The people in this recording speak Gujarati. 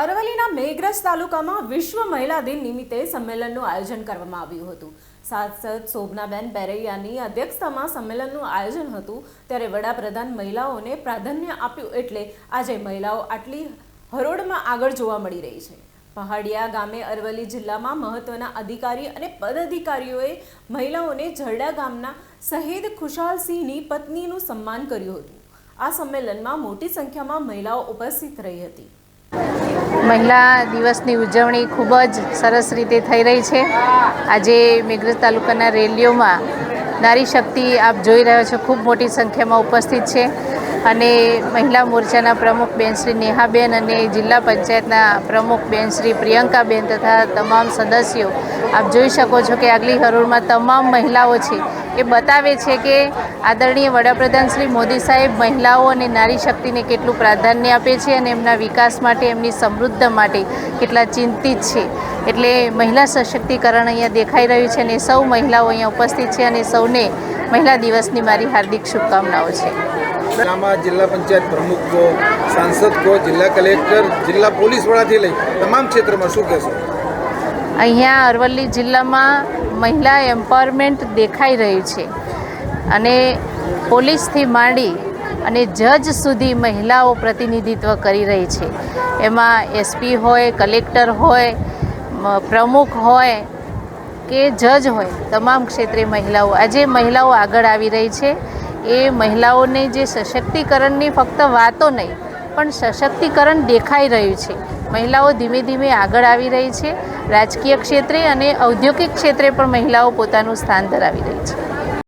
અરવલ્લીના મેઘરજ તાલુકામાં વિશ્વ મહિલા દિન નિમિત્તે સંમેલનનું આયોજન કરવામાં આવ્યું હતું. સાંસદ શોભનાબેન બેરૈયાની અધ્યક્ષતામાં સંમેલનનું આયોજન હતું ત્યારે વડાપ્રધાન મહિલાઓને પ્રાધાન્ય આપ્યું એટલે આજે મહિલાઓ આટલી હરોળમાં આગળ જોવા મળી રહી છે. પહાડિયા ગામે અરવલ્લી જિલ્લામાં મહત્વના અધિકારી અને પદાધિકારીઓએ મહિલાઓને ઝરડા ગામના શહીદ ખુશાલસિંહની પત્નીનું સન્માન કર્યું હતું. આ સંમેલનમાં મોટી સંખ્યામાં મહિલાઓ ઉપસ્થિત રહી હતી. મહિલા દિવસની ઉજવણી ખૂબ જ સરસ રીતે થઈ રહી છે. આજે મેઘરજ તાલુકાના રેલીઓમાં નારી શક્તિ આપ જોઈ રહ્યો છો. ખૂબ મોટી સંખ્યામાં ઉપસ્થિત છે. અને મહિલા મોરચાના પ્રમુખ બેન શ્રી નેહાબેન અને જિલ્લા પંચાયતના પ્રમુખ બેન શ્રી પ્રિયંકાબેન તથા તમામ સદસ્યો, આપ જોઈ શકો છો કે આગલી હરોળમાં તમામ મહિલાઓ છે. એ બતાવે છે કે આદરણીય વડાપ્રધાન શ્રી મોદી સાહેબ મહિલાઓ અને નારી શક્તિને કેટલું પ્રાધાન્ય આપે છે અને એમના વિકાસ માટે, એમની સમૃદ્ધ માટે કેટલા ચિંતિત છે. એટલે મહિલા સશક્તિકરણ અહીંયા દેખાઈ રહ્યું છે અને સૌ મહિલાઓ અહીંયા ઉપસ્થિત છે અને સૌને મહિલા દિવસની મારી હાર્દિક શુભકામનાઓ છે. આમાં જિલ્લા પંચાયત પ્રમુખ કહો સાંસદ કહો જિલ્લા કલેક્ટર જિલ્લા પોલીસ વડાથી લઈ તમામ ક્ષેત્રમાં શું કહેશો? અહીંયા અરવલ્લી જિલ્લામાં મહિલા એમ્પાવરમેન્ટ દેખાઈ રહ્યું છે. અને પોલીસથી માંડી અને જજ સુધી મહિલાઓ પ્રતિનિધિત્વ કરી રહી છે. એમાં એસપી હોય કલેક્ટર હોય પ્રમુખ હોય કે જજ હોય તમામ ક્ષેત્રે મહિલાઓ. આજે મહિલાઓ આગળ આવી રહી છે. એ મહિલાઓને જે સશક્તિકરણની ફક્ત વાતો નહીં, પણ સશક્તિકરણ દેખાઈ રહ્યું છે. મહિલાઓ ધીમે ધીમે આગળ આવી રહી છે. રાજકીય ક્ષેત્રે અને ઔદ્યોગિક ક્ષેત્રે પણ મહિલાઓ પોતાનું સ્થાન ધરાવી રહી છે.